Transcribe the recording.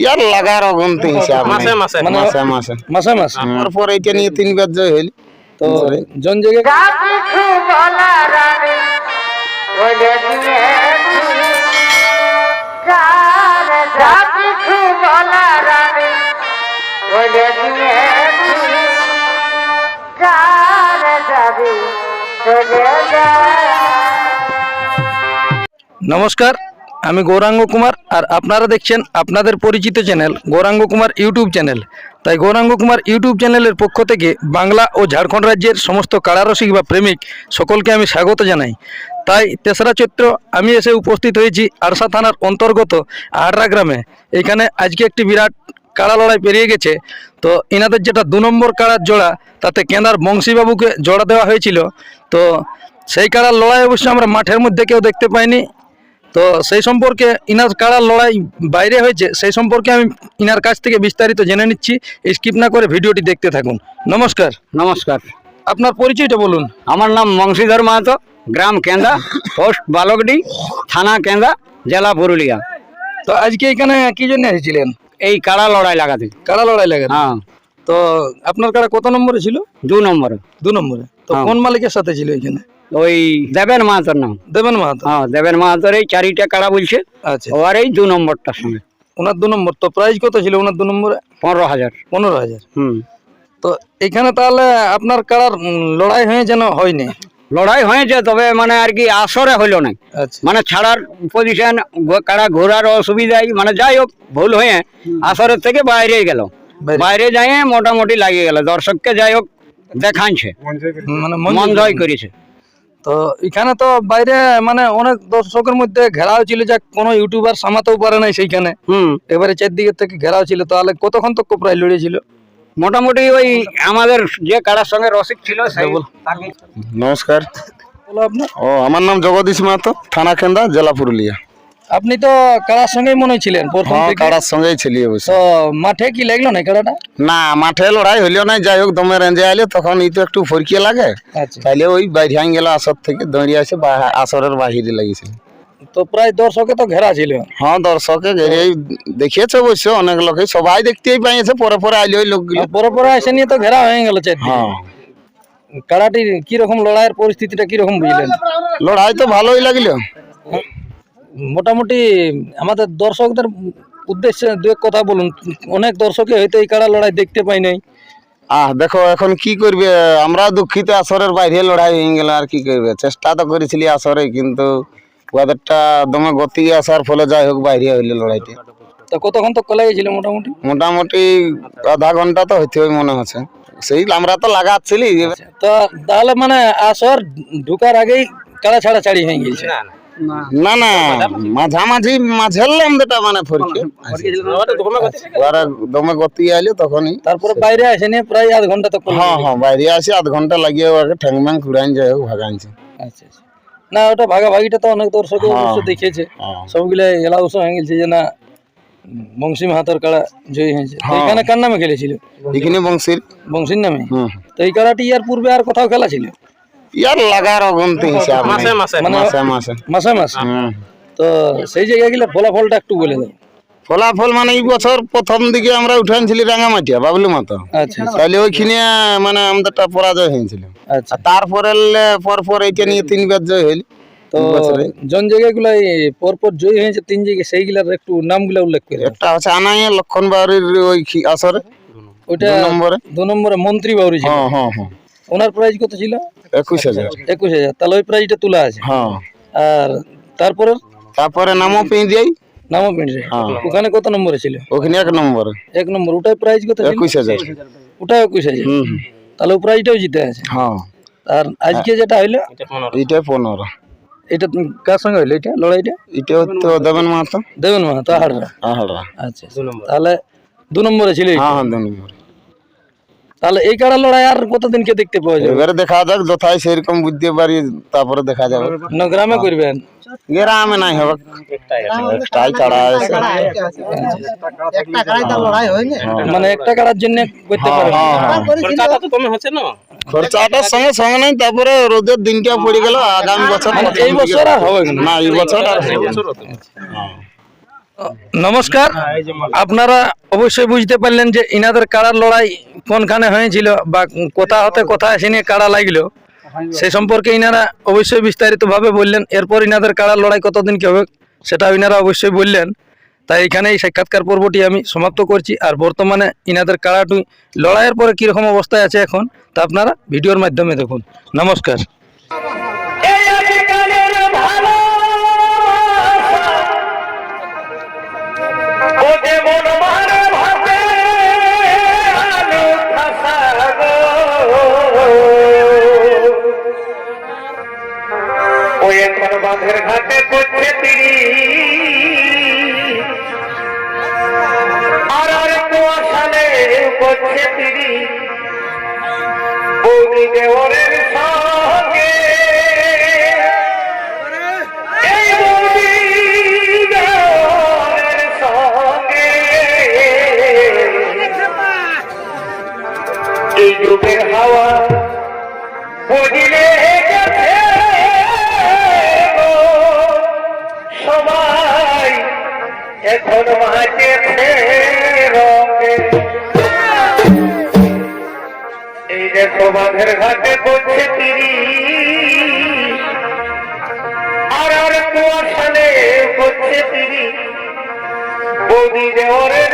ইয়ার লাগার অগন্তি হিসাব। মাসে মাসে মানে মাসে মাসে মাসে তারপর এইটা নিয়ে তিনবার জয় হইল তো জন নমস্কার আমি গৌরাঙ্গ কুমার আর আপনারা দেখছেন আপনাদের পরিচিত channel Gouranga Kumar YouTube channel. তাই গৌরাঙ্গ কুমার ইউটিউব চ্যানেলের পক্ষ থেকে বাংলা ও ঝাড়খণ্ড রাজ্যের সমস্ত কারারসিক বা প্রেমিক সকলকে আমি স্বাগত জানাই। তাই তেসরা চৈত্র আমি এসে উপস্থিত হয়েছি আরসা থানার অন্তর্গত আড়রা গ্রামে। এখানে আজকে একটি বিরাট কাড়া লড়াই পেরিয়ে গেছে। তো এনাদের যেটা দু নম্বর কাড়ার জোড়া, তাতে কেন্দার বংশীবাবুকে জোড়া দেওয়া হয়েছিল। তো সেই কাড়ার লড়াই অবশ্য আমরা মাঠের মধ্যে কেউ দেখতে পাইনি। তো সেই সম্পর্কে ইনার কাড়ার লড়াই বাইরে হয়েছে সেই সম্পর্কে আমি ইনার কাছ থেকে বিস্তারিত জেনে নিচ্ছি। স্কিপ না করে ভিডিওটি দেখতে থাকুন। নমস্কার। নমস্কার। আপনার পরিচয়টা বলুন। আমার নাম বংশীধর মাহাতো গ্রাম কেন্দা পোস্ট বালকডি থানা কেন্দা জেলা পুরুলিয়া। তো আজকে এখানে কি জন্য এসেছিলেন? এই কাড়া লড়াই লাগাতে। কাড়া লড়াই লাগে হ্যাঁ। তো আপনার কাড়া কত নম্বরে ছিল? দু নম্বরে। দু নম্বরে। তো হ্যাঁ। কোন মালিকের সাথে ছিল এখানে? ওই দেবেন মাহাতোর নাম। দেবেন মাহাতো হ্যাঁ দেবেন মাহাতোর এই চারিটা কাড়া বলছে। আচ্ছা। ওর এই দু নম্বরটার সঙ্গে। ওনার দু নম্বর তো প্রাইস কত ছিল ওনার দু নম্বরে? পনেরো হাজার। পনেরো হাজার। হুম। তো এখানে তাহলে আপনার কাড়ার লড়াই হয়ে যেন হয়নি? লড়াই হয়েছে তবে মানে আর কি আসরে হইল না। আচ্ছা। মানে ছাড়ার পজিশন কারা ঘোরার অসুবিধায় মানে যাই হোক ভুল হয়ে আসরের থেকে বাইরে গেল। বাইরে। যাই মোটামুটি লাগিয়ে গেল। দর্শককে যাই হোক দেখাচ্ছে মন মন জয় করেছে। তো এখানে তো বাইরে মানে অনেক দর্শকের মধ্যে ঘেরা হয়েছিল যে কোনো ইউটিউবার সামাতেও পারে নাই সেইখানে। হুম। এবারে চারদিকে থেকে ঘেরা হয়েছিল তাহলে কতক্ষণ তো প্রায় লড়িয়েছিল মোটামুটি ওই আমাদের যে কারার সঙ্গে রসিক ছিল নমস্কার। ও আমার নাম জগদীশ মাহাতো থানা কেন্দা জেলা পুরুলিয়া। আপনি তো কারার সঙ্গেই মনে ছিলেন প্রথম হ্যাঁ থেকে? কাড়ার সঙ্গেই ছিলি অবশ্য। তো মাঠে কি লাগল না কারাটা না মাঠে লড়াই হইলেও না যাই হোক দমে রেঞ্জে আইলে তখন এই তো একটু ফরকিয়ে লাগে। আচ্ছা। তাইলে ওই বাইরে গেল আসর থেকে দৌড়িয়ে আসে আসরের বাহিরে লাগিয়েছিল তো প্রায় দর্শকে তো ঘেরা ছিল। হ্যাঁ দর্শকে ঘেরেই দেখিয়েছে অবশ্য অনেক লোকে সবাই দেখতেই পাইছে পরে পরে আইলে ওই লোকগুলো। পরে পরে এসে নিয়ে তো ঘেরা হয়ে গেল হ্যাঁ। কারাটির কীরকম লড়াইয়ের পরিস্থিতিটা কীরকম বুঝলেন? লড়াই তো ভালোই লাগল। মোটামুটি আমাদের দর্শকদের উদ্দেশ্যে দু এক কথা বলুন অনেক দর্শকে হয়তো এই কাড়া লড়াই দেখতে পাই নাই। আহ দেখো এখন কি করবে? আমরা দুঃখিত আসরের বাইরে লড়াই হয়ে গেল আর কি করবে? চেষ্টা তো করেছিলি আসরে কিন্তু ওদেরটা দমে গতি আসার ফলে যাই হোক বাইরে হইলে লড়াইটা। তো কতক্ষণ তো কলে গেছিল মোটামুটি? মোটামুটি আধা ঘণ্টা তো হইতে মনে হচ্ছে। সেই আমরা তো লাগাচ্ছিলি তো তাহলে মানে আসর ঢুকার আগেই কাড়া ছাড়া ছাড়ি হয়ে গেছে? না না। মাঝামাঝি? মাঝের লেমদেটা মানে ফরকে ওরা দমে গতি আইলে তখনই। তারপরে বাইরে আসে নিয়ে প্রায় আধ ঘণ্টা তো হ্যাঁ হ্যাঁ বাইরে আসি আধ ঘণ্টা লাগিয়ে ওকে ঠ্যাং ম্যাং ঘুরাইন যাই হোক ভাগাইছে আচ্ছা আচ্ছা। না ওটা ভাগাভাগিটা তো অনেক দর্শক হ্যাঁ। দেখেছে। হ্যাঁ। সবগুলো এলাউস হয়ে গেছে যে না বংশী মাহাতর কাড়া জয়ী হয়েছে। হ্যাঁ। এখানে কার নামে খেলেছিল? এখানে বংশীর। বংশীর নামে? হুম। তো এই কাড়াটি ইয়ার পূর্বে আর কোথাও খেলা ছিল? ইয়ার লাগার অগন্তি হিসাব নেই। মাসে মাসে। মানে মাসে। মাসে মাসে? মাসে হুম। তো সেই জায়গায় গেলে ফলাফলটা একটু বলে দাও ফলাফল মানে এই বছর প্রথম দিকে আমরা উঠাইছিলি রাঙামাটিয়া বাবলু মাতো। আচ্ছা তাহলে ওইখানে মানে আমাদেরটা পরাজয় হয়েছিল। আচ্ছা। তারপরে লে- পর পর এইটা নিয়ে তিনবার জয় হইল। তো জন জায়গাগুলো পরপর জয়ী হয়েছে তিন জায়গায় সেইগুলার একটু নামগুলো উল্লেখ করে একটা হচ্ছে আনাইয়ে লক্ষণ বাউরির ওই আসরে। ওইটা দু নম্বরে। দু নম্বরে মন্ত্রী বাউরি হ্যাঁ হ্যাঁ হ্যাঁ। ওনার প্রাইস কত ছিল? একুশ হাজার। একুশ হাজার। তাহলে ওই প্রাইসটা তোলা আছে। হ্যাঁ। আর তারপরে তারপরে নামও পেয়ে দিই নামও পিঁড়ে হ্যাঁ। ওখানে কত নম্বরে ছিল? ওখানে এক নম্বরে। এক নম্বর। ওটাই প্রাইস কত একুশ হাজার। ওটা একুশ হাজার। তাহলে ও প্রাইসটাও জিতে আছে। হ্যাঁ। আর আজকে যেটা হইল? এইটা পনেরো। এটা কার সঙ্গে হইল এটা? লড়াইটা? এটা তো দেবেন মাহাতো। দেবেন মা তো হাড়রা আচ্ছা তাহলে দু নম্বরে ছিল। হ্যাঁ হ্যাঁ দু নম্বরে। তাহলে এই কারা লড়াই আর কতদিনকে দেখতে পাওয়া যাবে? এবারে দেখা যাক যথায় সেরকম বুঝতে পারি তারপরে দেখা যাবে। না গ্রামে করবেন? গ্রামে নাই হবে। একটাই কাড়া আছে। মানে একটা কারার জন্য করতে পারবেন? হ্যাঁ, হ্যাঁ। খরচাটা তো কমে হচ্ছে না? খরচাটার সঙ্গে সঙ্গে নাই তারপরে রোদের দিনটা পড়ে গেল আগামী বছর মানে এই বছর আর হবে না। এই বছর আর হবে তো। হ্যাঁ। নমস্কার। আপনারা অবশ্যই বুঝতে পারলেন যে ইনাদের কাড়ার লড়াই কোনখানে হয়েছিল বা কোথা হতে কোথা এসে নিয়ে কাড়া লাগল। সে সম্পর্কে ইনারা অবশ্যই বিস্তারিতভাবে বললেন। এরপর ইনাদের কাড়ার লড়াই কতদিন কি হবে সেটা ইনারা অবশ্যই বললেন। তাই এখানে এই সাক্ষাৎকার পর্বটি আমি সমাপ্ত করছি। আর বর্তমানে ইনাদের কাড়াটি লড়াইয়ের পরে কীরকম অবস্থায় আছে এখন তা আপনারা ভিডিওর মাধ্যমে দেখুন। নমস্কার। বাঁধের ঘাটে করছে তিরি। আর কুয়াশালে করছে তিরি। বৌদি দেওয়ারের সঙ্গে এই বৌদি হাওয়া বুঝিলে এখন মাঝে এই দেখো বাঘের ঘাটে পড়ছে তিরি আর আর কুয়াশালে পড়ছে তিরি বৌদি দেওয়ারের